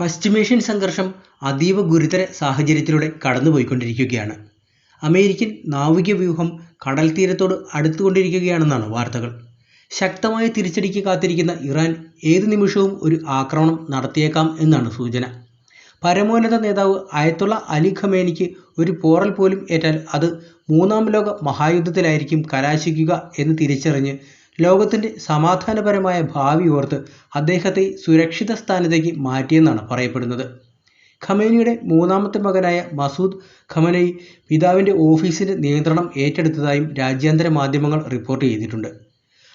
പശ്ചിമേഷ്യൻ സംഘർഷം അതീവ ഗുരുതര സാഹചര്യത്തിലൂടെ കടന്നുപോയിക്കൊണ്ടിരിക്കുകയാണ്. അമേരിക്കൻ നാവിക വ്യൂഹം കടൽ തീരത്തോട് അടുത്തുകൊണ്ടിരിക്കുകയാണെന്നാണ് വാർത്തകൾ. ശക്തമായ തിരിച്ചടിക്ക് കാത്തിരിക്കുന്ന ഇറാൻ ഏതു നിമിഷവും ഒരു ആക്രമണം നടത്തിയേക്കാം എന്നാണ് സൂചന. പരമോന്നത നേതാവ് അയത്തുള്ള അലി ഖമേനിക്ക് ഒരു പോറൽ പോലും ഏറ്റാൽ അത് മൂന്നാം ലോക മഹായുദ്ധത്തിലായിരിക്കും കലാശിക്കുക എന്ന് തിരിച്ചറിഞ്ഞ് ലോകത്തിന്റെ സമാധാനപരമായ ഭാവി ഓർത്ത് അദ്ദേഹത്തെ സുരക്ഷിത സ്ഥാനത്തേക്ക് മാറ്റിയെന്നാണ് പറയപ്പെടുന്നത്. ഖമേനിയുടെ മൂന്നാമത്തെ മകനായ മസൂദ് ഖമനയി പിതാവിന്റെ ഓഫീസിന്റെ നിയന്ത്രണം ഏറ്റെടുത്തതായും രാജ്യാന്തര മാധ്യമങ്ങൾ റിപ്പോർട്ട് ചെയ്തിട്ടുണ്ട്.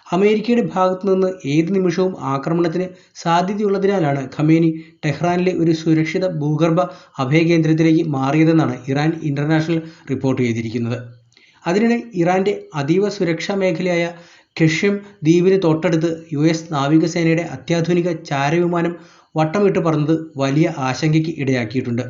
അമേരിക്കയുടെ ഭാഗത്തു നിന്ന് ഏത് നിമിഷവും ആക്രമണത്തിന് സാധ്യതയുള്ളതിനാലാണ് ഖമേനി ടെഹ്റാനിലെ ഒരു സുരക്ഷിത ഭൂഗർഭ അഭയകേന്ദ്രത്തിലേക്ക് മാറിയതെന്നാണ് ഇറാൻ ഇന്റർനാഷണൽ റിപ്പോർട്ട് ചെയ്തിരിക്കുന്നത്. അതിനിടെ ഇറാന്റെ അതീവ സുരക്ഷാ മേഖലയായ കെഷ്യം ദ്വീപിന് തൊട്ടടുത്ത് യു എസ് നാവികസേനയുടെ അത്യാധുനിക ചാരവിമാനം വട്ടമിട്ട് പറന്നത് വലിയ ആശങ്കയ്ക്ക് ഇടയാക്കിയിട്ടുണ്ട്.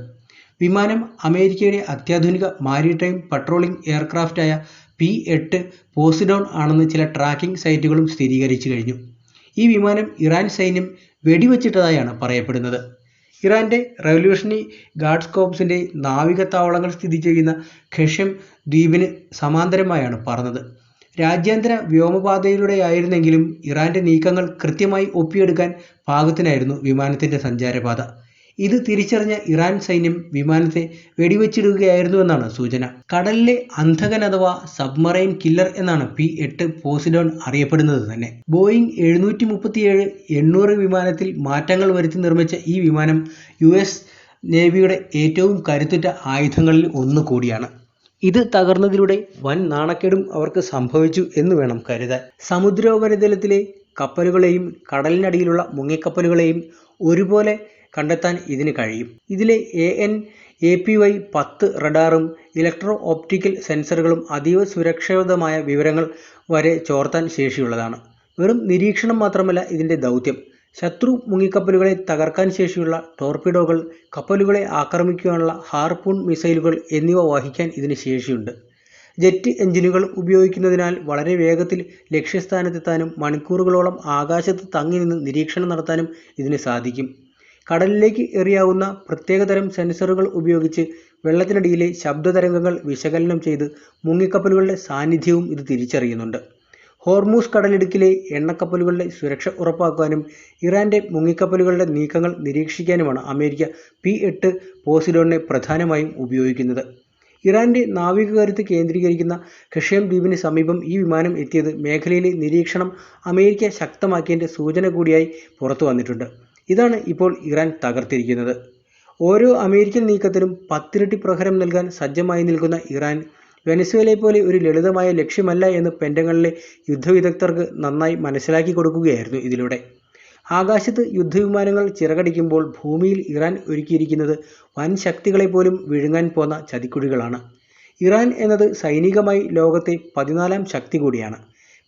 വിമാനം അമേരിക്കയുടെ അത്യാധുനിക മാരിടൈം പട്രോളിംഗ് എയർക്രാഫ്റ്റായ പി എട്ട് പോസിഡോൺ ആണെന്ന് ചില ട്രാക്കിംഗ് സൈറ്റുകളും സ്ഥിരീകരിച്ചു കഴിഞ്ഞു. ഈ വിമാനം ഇറാൻ സൈന്യം വെടിവെച്ചിട്ടതായാണ് പറയപ്പെടുന്നത്. ഇറാന്റെ റവല്യൂഷണറി ഗാർഡ്സ് കോപ്സിന്റെ നാവിക താവളങ്ങൾ സ്ഥിതി ചെയ്യുന്ന ഖഷ്യം ദ്വീപിന് സമാന്തരമായാണ് പറന്നത്. രാജ്യാന്തര വ്യോമപാതയിലൂടെയായിരുന്നെങ്കിലും ഇറാന്റെ നീക്കങ്ങൾ കൃത്യമായി ഒപ്പിയെടുക്കാൻ പാകത്തിനായിരുന്നു വിമാനത്തിന്റെ സഞ്ചാരപാത. ഇത് തിരിച്ചറിഞ്ഞ ഇറാൻ സൈന്യം വിമാനത്തെ വെടിവെച്ചിടുകയായിരുന്നുവെന്നാണ് സൂചന. കടലിലെ അന്ധകൻ അഥവാ സബ്മറൈൻ കില്ലർ എന്നാണ് പി എട്ട് പോസിഡോൺ അറിയപ്പെടുന്നത് തന്നെ. ബോയിങ് എഴുന്നൂറ്റി മുപ്പത്തിയേഴ് എണ്ണൂറ് വിമാനത്തിൽ മാറ്റങ്ങൾ വരുത്തി നിർമ്മിച്ച ഈ വിമാനം യു എസ് നേവിയുടെ ഏറ്റവും കരുത്തുറ്റ ആയുധങ്ങളിൽ ഒന്ന് കൂടിയാണ്. ഇത് തകർന്നതിലൂടെ വൻ നാണക്കേടും അവർക്ക് സംഭവിച്ചു എന്ന് വേണം കരുതാൻ. സമുദ്രോപരിതലത്തിലെ കപ്പലുകളെയും കടലിനടിയിലുള്ള മുങ്ങിക്കപ്പലുകളെയും ഒരുപോലെ കണ്ടെത്താൻ ഇതിന് കഴിയും. ഇതിലെ A N A P Y പത്ത് റഡാറും ഇലക്ട്രോ ഓപ്റ്റിക്കൽ സെൻസറുകളും അതീവ സുരക്ഷിതമായ വിവരങ്ങൾ വരെ ചോർത്താൻ ശേഷിയുള്ളതാണ്. വെറും നിരീക്ഷണം മാത്രമല്ല ഇതിന്റെ ദൗത്യം. ശത്രു മുങ്ങിക്കപ്പലുകളെ തകർക്കാൻ ശേഷിയുള്ള ടോർപിഡോകൾ കപ്പലുകളെ ആക്രമിക്കുവാനുള്ള ഹാർപൂൺ മിസൈലുകൾ എന്നിവ വഹിക്കാൻ ഇതിന് ശേഷിയുണ്ട്. ജെറ്റ് എഞ്ചിനുകൾ ഉപയോഗിക്കുന്നതിനാൽ വളരെ വേഗത്തിൽ ലക്ഷ്യസ്ഥാനത്തെത്താനും മണിക്കൂറുകളോളം ആകാശത്ത് തങ്ങി നിന്ന് നിരീക്ഷണം നടത്താനും ഇതിന് സാധിക്കും. കടലിലേക്ക് എറിയാവുന്ന പ്രത്യേകതരം സെൻസറുകൾ ഉപയോഗിച്ച് വെള്ളത്തിനടിയിലെ ശബ്ദതരംഗങ്ങൾ വിശകലനം ചെയ്ത് മുങ്ങിക്കപ്പലുകളുടെ സാന്നിധ്യവും ഇത് തിരിച്ചറിയുന്നുണ്ട്. ഹോർമൂസ് കടലിടുക്കിലെ എണ്ണക്കപ്പലുകളുടെ സുരക്ഷ ഉറപ്പാക്കാനും ഇറാന്റെ മുങ്ങിക്കപ്പലുകളുടെ നീക്കങ്ങൾ നിരീക്ഷിക്കാനുമാണ് അമേരിക്ക പി എട്ട് പോസിഡോണിനെ പ്രധാനമായും ഉപയോഗിക്കുന്നത്. ഇറാന്റെ നാവിക കേന്ദ്രീകരിക്കുന്ന ഖഷേം ദ്വീപിന് സമീപം ഈ വിമാനം എത്തിയത് മേഖലയിലെ നിരീക്ഷണം അമേരിക്ക ശക്തമാക്കിയതിന്റെ സൂചന കൂടിയായി പുറത്തു വന്നിട്ടുണ്ട്. ഇതാണ് ഇപ്പോൾ ഇറാൻ തകർത്തിരിക്കുന്നത്. ഓരോ അമേരിക്കൻ നീക്കത്തിനും പത്തിരട്ടി പ്രഹരം നൽകാൻ സജ്ജമായി നിൽക്കുന്ന ഇറാൻ വെനസ്വേലയെ പോലെ ഒരു ലളിതമായ ലക്ഷ്യമല്ല എന്ന് പെന്റഗണിലെ യുദ്ധവിദഗ്ധർക്ക് നന്നായി മനസ്സിലാക്കി കൊടുക്കുകയായിരുന്നു ഇതിലൂടെ. ആകാശത്ത് യുദ്ധവിമാനങ്ങൾ ചിറകടിക്കുമ്പോൾ ഭൂമിയിൽ ഇറാൻ ഒരുക്കിയിരിക്കുന്നത് വൻ ശക്തികളെ പോലും വിഴുങ്ങാൻ പോന്ന ചതിക്കുഴികളാണ്. ഇറാൻ എന്നത് സൈനികമായി ലോകത്തെ പതിനാലാം ശക്തി കൂടിയാണ്.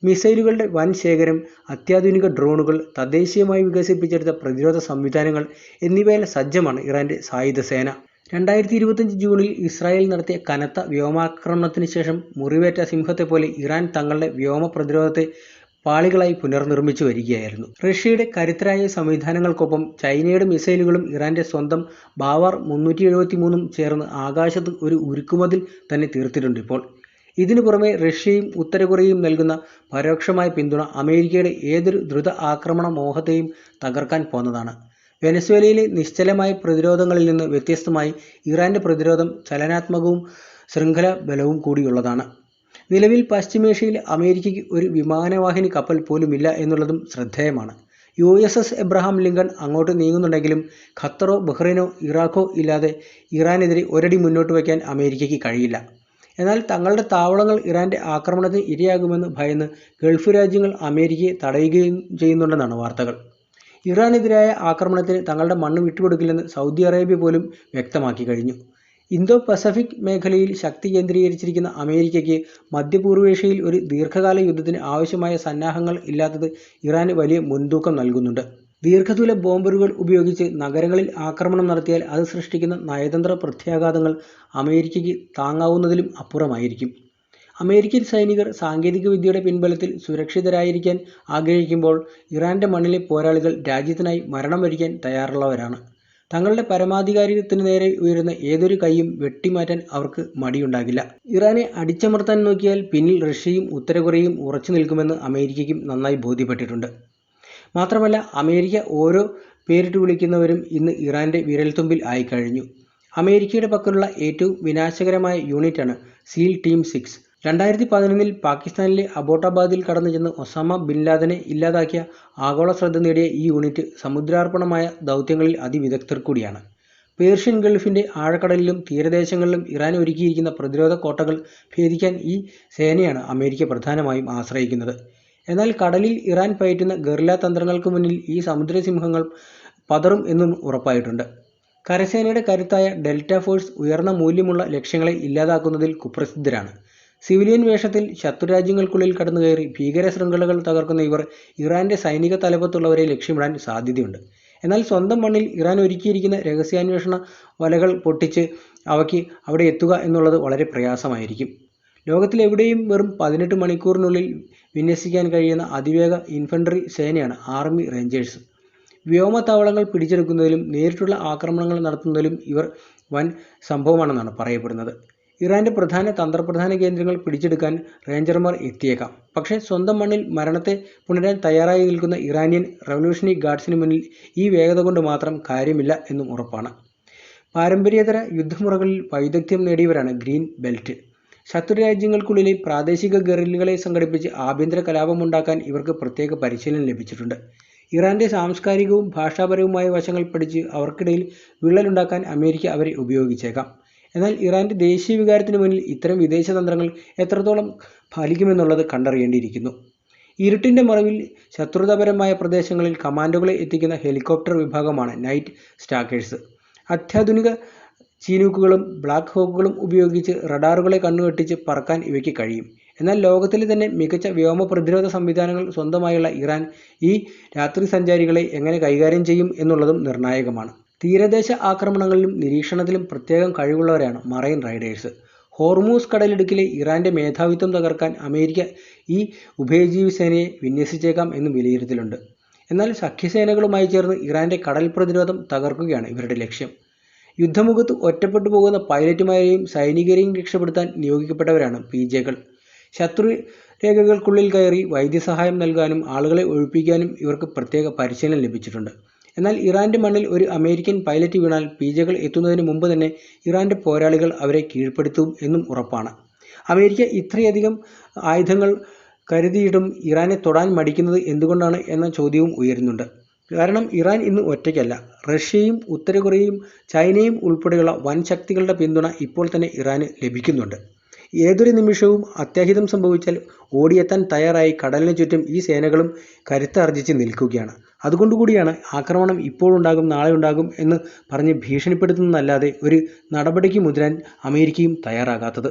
മിസൈലുകളുടെ വൻ ശേഖരം അത്യാധുനിക ഡ്രോണുകൾ തദ്ദേശീയമായി വികസിപ്പിച്ചെടുത്ത പ്രതിരോധ സംവിധാനങ്ങൾ എന്നിവയിൽ സജ്ജമാണ് ഇറാന്റെ സായുധ സേന രണ്ടായിരത്തി ഇരുപത്തഞ്ച് ജൂണിൽ ഇസ്രായേൽ നടത്തിയ കനത്ത വ്യോമാക്രമണത്തിന് ശേഷം മുറിവേറ്റ സിംഹത്തെ പോലെ ഇറാൻ തങ്ങളുടെ വ്യോമ പ്രതിരോധത്തെ പാളികളായി പുനർനിർമ്മിച്ചു വരികയായിരുന്നു. റഷ്യയുടെ കരുത്തരായ സംവിധാനങ്ങൾക്കൊപ്പം ചൈനയുടെ മിസൈലുകളും ഇറാന്റെ സ്വന്തം ബാവാർ മുന്നൂറ്റി എഴുപത്തി മൂന്നും ചേർന്ന് ആകാശത്ത് ഒരു ഉരുക്കുമതിൽ തന്നെ തീർത്തിട്ടുണ്ട് ഇപ്പോൾ. ഇതിനു പുറമെ റഷ്യയും ഉത്തര കൊറിയയും നൽകുന്ന പരോക്ഷമായ പിന്തുണ അമേരിക്കയുടെ ഏതൊരു ദ്രുത ആക്രമണ മോഹത്തെയും തകർക്കാൻ പോന്നതാണ്. വെനസ്വേലയിലെ നിശ്ചലമായ പ്രതിരോധങ്ങളിൽ നിന്ന് വ്യത്യസ്തമായി ഇറാന്റെ പ്രതിരോധം ചലനാത്മകവും ശൃംഖല ബലവും കൂടിയുള്ളതാണ്. നിലവിൽ പശ്ചിമേഷ്യയിൽ അമേരിക്കയ്ക്ക് ഒരു വിമാനവാഹിനി കപ്പൽ പോലുമില്ല എന്നുള്ളതും ശ്രദ്ധേയമാണ്. U S S Abraham Lincoln അങ്ങോട്ട് നീങ്ങുന്നുണ്ടെങ്കിലും ഖത്തറോ ബഹ്റൈനോ ഇറാഖോ ഇല്ലാതെ ഇറാനെതിരെ ഒരടി മുന്നോട്ട് വയ്ക്കാൻ അമേരിക്കയ്ക്ക് കഴിയില്ല. എന്നാൽ തങ്ങളുടെ താവളങ്ങൾ ഇറാന്റെ ആക്രമണത്തിന് ഇരയാകുമെന്ന് ഭയന്ന് ഗൾഫ് രാജ്യങ്ങൾ അമേരിക്കയെ തടയുകയും ചെയ്യുന്നുണ്ടെന്നാണ് വാർത്തകൾ. ഇറാനെതിരായ ആക്രമണത്തിന് തങ്ങളുടെ മണ്ണ് വിട്ടുകൊടുക്കില്ലെന്ന് സൗദി അറേബ്യ പോലും വ്യക്തമാക്കി കഴിഞ്ഞു. ഇന്തോ പസഫിക് മേഖലയിൽ ശക്തി കേന്ദ്രീകരിച്ചിരിക്കുന്ന അമേരിക്കയ്ക്ക് മധ്യപൂർവേഷ്യയിൽ ഒരു ദീർഘകാല യുദ്ധത്തിന് ആവശ്യമായ സന്നാഹങ്ങൾ ഇല്ലാത്തത് ഇറാന് വലിയ മുൻതൂക്കം നൽകുന്നുണ്ട്. ദീർഘദൂര ബോംബറുകൾ ഉപയോഗിച്ച് നഗരങ്ങളിൽ ആക്രമണം നടത്തിയാൽ അത് സൃഷ്ടിക്കുന്ന നയതന്ത്ര പ്രത്യാഘാതങ്ങൾ അമേരിക്കയ്ക്ക് താങ്ങാവുന്നതിലും അപ്പുറമായിരിക്കും. അമേരിക്കൻ സൈനികർ സാങ്കേതിക വിദ്യയുടെ പിൻബലത്തിൽ സുരക്ഷിതരായിരിക്കാൻ ആഗ്രഹിക്കുമ്പോൾ ഇറാന്റെ മണ്ണിലെ പോരാളികൾ രാജ്യത്തിനായി മരണം വരിക്കാൻ തയ്യാറുള്ളവരാണ്. തങ്ങളുടെ പരമാധികാരത്തിന് നേരെ ഉയരുന്ന ഏതൊരു കൈയും വെട്ടിമാറ്റാൻ അവർക്ക് മടിയുണ്ടാകില്ല. ഇറാനെ അടിച്ചമർത്താൻ നോക്കിയാൽ പിന്നിൽ റഷ്യയും ഉത്തര കൊറിയയും ഉറച്ചു നിൽക്കുമെന്ന് അമേരിക്കയ്ക്കും നന്നായി ബോധ്യപ്പെട്ടിട്ടുണ്ട്. മാത്രമല്ല അമേരിക്ക ഓരോ പേരിട്ട് വിളിക്കുന്നവരും ഇന്ന് ഇറാന്റെ വിരൽത്തുമ്പിൽ ആയിക്കഴിഞ്ഞു. അമേരിക്കയുടെ പക്കലുള്ള ഏറ്റവും വിനാശകരമായ യൂണിറ്റാണ് സീൽ ടീം സിക്സ്. രണ്ടായിരത്തി പതിനൊന്നിൽ പാകിസ്ഥാനിലെ അബോട്ടാബാദിൽ കടന്നു ചെന്ന് ഒസാമ ബിൻ ലാദനെ ഇല്ലാതാക്കിയ ആഗോള ശ്രദ്ധ നേടിയ ഈ യൂണിറ്റ് സമുദ്രാർപ്പണമായ ദൗത്യങ്ങളിൽ അതിവിദഗ്ധർ കൂടിയാണ്. പേർഷ്യൻ ഗൾഫിന്റെ ആഴക്കടലിലും തീരദേശങ്ങളിലും ഇറാൻ ഒരുക്കിയിരിക്കുന്ന പ്രതിരോധ കോട്ടകൾ ഭേദിക്കാൻ ഈ സേനയാണ് അമേരിക്ക പ്രധാനമായും ആശ്രയിക്കുന്നത്. എന്നാൽ കടലിൽ ഇറാൻ പയറ്റുന്ന ഗറില്ല തന്ത്രങ്ങൾക്ക് മുന്നിൽ ഈ സമുദ്രസിംഹങ്ങൾ പതറും എന്നും ഉറപ്പായിട്ടുണ്ട്. കരസേനയുടെ കരുത്തായ ഡെൽറ്റ ഫോഴ്സ് ഉയർന്ന മൂല്യമുള്ള ലക്ഷ്യങ്ങളെ ഇല്ലാതാക്കുന്നതിൽ കുപ്രസിദ്ധരാണ്. സിവിലിയൻ വേഷത്തിൽ ശത്രുരാജ്യങ്ങൾക്കുള്ളിൽ കടന്നുകയറി ഭീകര ശൃംഖലകൾ തകർക്കുന്ന ഇവർ ഇറാന്റെ സൈനിക തലപ്പത്തുള്ളവരെ ലക്ഷ്യമിടാൻ സാധ്യതയുണ്ട്. എന്നാൽ സ്വന്തം മണ്ണിൽ ഇറാൻ ഒരുക്കിയിരിക്കുന്ന രഹസ്യാന്വേഷണ വലകൾ പൊട്ടിച്ച് അവയ്ക്ക് അവിടെ എത്തുക എന്നുള്ളത് വളരെ പ്രയാസമായിരിക്കും. ലോകത്തിലെവിടെയും വെറും പതിനെട്ട് മണിക്കൂറിനുള്ളിൽ വിന്യസിക്കാൻ കഴിയുന്ന അതിവേഗ ഇൻഫൻട്രി സേനയാണ് ആർമി റേഞ്ചേഴ്സ്. വ്യോമത്താവളങ്ങൾ പിടിച്ചെടുക്കുന്നതിലും നേരിട്ടുള്ള ആക്രമണങ്ങൾ നടത്തുന്നതിലും ഇവർ വൻ സംഭവമാണെന്നാണ് പറയപ്പെടുന്നത്. ഇറാന്റെ പ്രധാന തന്ത്രപ്രധാന കേന്ദ്രങ്ങൾ പിടിച്ചെടുക്കാൻ റേഞ്ചർമാർ എത്തിയേക്കാം. പക്ഷേ സ്വന്തം മണ്ണിൽ മരണത്തെ പുണരാൻ തയ്യാറായി നിൽക്കുന്ന ഇറാനിയൻ റവല്യൂഷണറി ഗാർഡ്സിന് മുന്നിൽ ഈ വേഗത കൊണ്ട് മാത്രം കാര്യമില്ല എന്നും ഉറപ്പാണ്. പാരമ്പര്യേതര യുദ്ധമുറകളിൽ വൈദഗ്ധ്യം നേടിയവരാണ് ഗ്രീൻ ബെൽറ്റ്. ശത്രു രാജ്യങ്ങൾക്കുള്ളിലെ പ്രാദേശിക ഗറില്ലുകളെ സംഘടിപ്പിച്ച് ആഭ്യന്തര കലാപമുണ്ടാക്കാൻ ഇവർക്ക് പ്രത്യേക പരിശീലനം ലഭിച്ചിട്ടുണ്ട്. ഇറാന്റെ സാംസ്കാരികവും ഭാഷാപരവുമായ വശങ്ങൾ പഠിച്ച് അവർക്കിടയിൽ വിള്ളലുണ്ടാക്കാൻ അമേരിക്ക അവരെ ഉപയോഗിച്ചേക്കാം. എന്നാൽ ഇറാന്റെ ദേശീയ വികാരത്തിന് മുന്നിൽ ഇത്തരം വിദേശ തന്ത്രങ്ങൾ എത്രത്തോളം ഫലിക്കുമെന്നുള്ളത് കണ്ടറിയേണ്ടിയിരിക്കുന്നു. ഇരുട്ടിന്റെ മറവിൽ ശത്രുതാപരമായ പ്രദേശങ്ങളിൽ കമാൻഡോകളെ എത്തിക്കുന്ന ഹെലികോപ്റ്റർ വിഭാഗമാണ് നൈറ്റ് സ്റ്റാക്കേഴ്സ്. അത്യാധുനിക ചീനൂക്കുകളും ബ്ലാക്ക് ഹോക്കുകളും ഉപയോഗിച്ച് റഡാറുകളെ കണ്ണുകെട്ടിച്ച് പറക്കാൻ ഇവയ്ക്ക് കഴിയും. എന്നാൽ ലോകത്തിലെ തന്നെ മികച്ച വ്യോമ പ്രതിരോധ സംവിധാനങ്ങൾ സ്വന്തമായുള്ള ഇറാൻ ഈ രാത്രി സഞ്ചാരികളെ എങ്ങനെ കൈകാര്യം ചെയ്യും എന്നുള്ളതും നിർണായകമാണ്. തീരദേശ ആക്രമണങ്ങളിലും നിരീക്ഷണത്തിലും പ്രത്യേകം കഴിവുള്ളവരാണ് മറൈൻ റൈഡേഴ്സ്. ഹോർമൂസ് കടലിടുക്കിലെ ഇറാന്റെ മേധാവിത്വം തകർക്കാൻ അമേരിക്ക ഈ ഉഭയജീവി സേനയെ വിന്യസിച്ചേക്കാം എന്നും വിലയിരുത്തലുണ്ട്. എന്നാൽ സഖ്യസേനകളുമായി ചേർന്ന് ഇറാന്റെ കടൽ പ്രതിരോധം തകർക്കുകയാണ് ഇവരുടെ ലക്ഷ്യം. യുദ്ധമുഖത്ത് ഒറ്റപ്പെട്ടു പോകുന്ന പൈലറ്റുമാരെയും സൈനികരെയും രക്ഷപ്പെടുത്താൻ നിയോഗിക്കപ്പെട്ടവരാണ് പി ജെകൾ ശത്രു രേഖകൾക്കുള്ളിൽ കയറി വൈദ്യസഹായം നൽകാനും ആളുകളെ ഒഴിപ്പിക്കാനും ഇവർക്ക് പ്രത്യേക പരിശീലനം ലഭിച്ചിട്ടുണ്ട്. എന്നാൽ ഇറാന്റെ മണ്ണിൽ ഒരു അമേരിക്കൻ പൈലറ്റ് വീണാൽ പി ജെകൾ എത്തുന്നതിന് മുമ്പ് തന്നെ ഇറാന്റെ പോരാളികൾ അവരെ കീഴ്പ്പെടുത്തും എന്നും ഉറപ്പാണ്. അമേരിക്ക ഇത്രയധികം ആയുധങ്ങൾ കരുതിയിട്ടും ഇറാനെ തൊടാൻ മടിക്കുന്നത് എന്തുകൊണ്ടാണ് എന്ന ചോദ്യവും ഉയരുന്നുണ്ട്. കാരണം ഇറാൻ ഇന്ന് ഒറ്റയ്ക്കല്ല. റഷ്യയും ഉത്തര കൊറിയയും ചൈനയും ഉൾപ്പെടെയുള്ള വൻ ശക്തികളുടെ പിന്തുണ ഇപ്പോൾ തന്നെ ഇറാന് ലഭിക്കുന്നുണ്ട്. ഏതൊരു നിമിഷവും അത്യാഹിതം സംഭവിച്ചാൽ ഓടിയെത്താൻ തയ്യാറായി കടലിന് ചുറ്റും ഈ സേനകളും കരുത്താർജിച്ച് നിൽക്കുകയാണ്. അതുകൊണ്ടുകൂടിയാണ് ആക്രമണം ഇപ്പോഴുണ്ടാകും നാളെ ഉണ്ടാകും എന്ന് പറഞ്ഞ് ഭീഷണിപ്പെടുത്തുന്നതല്ലാതെ ഒരു നടപടിക്ക് മുതിരാൻ അമേരിക്കയും തയ്യാറാകാത്തത്.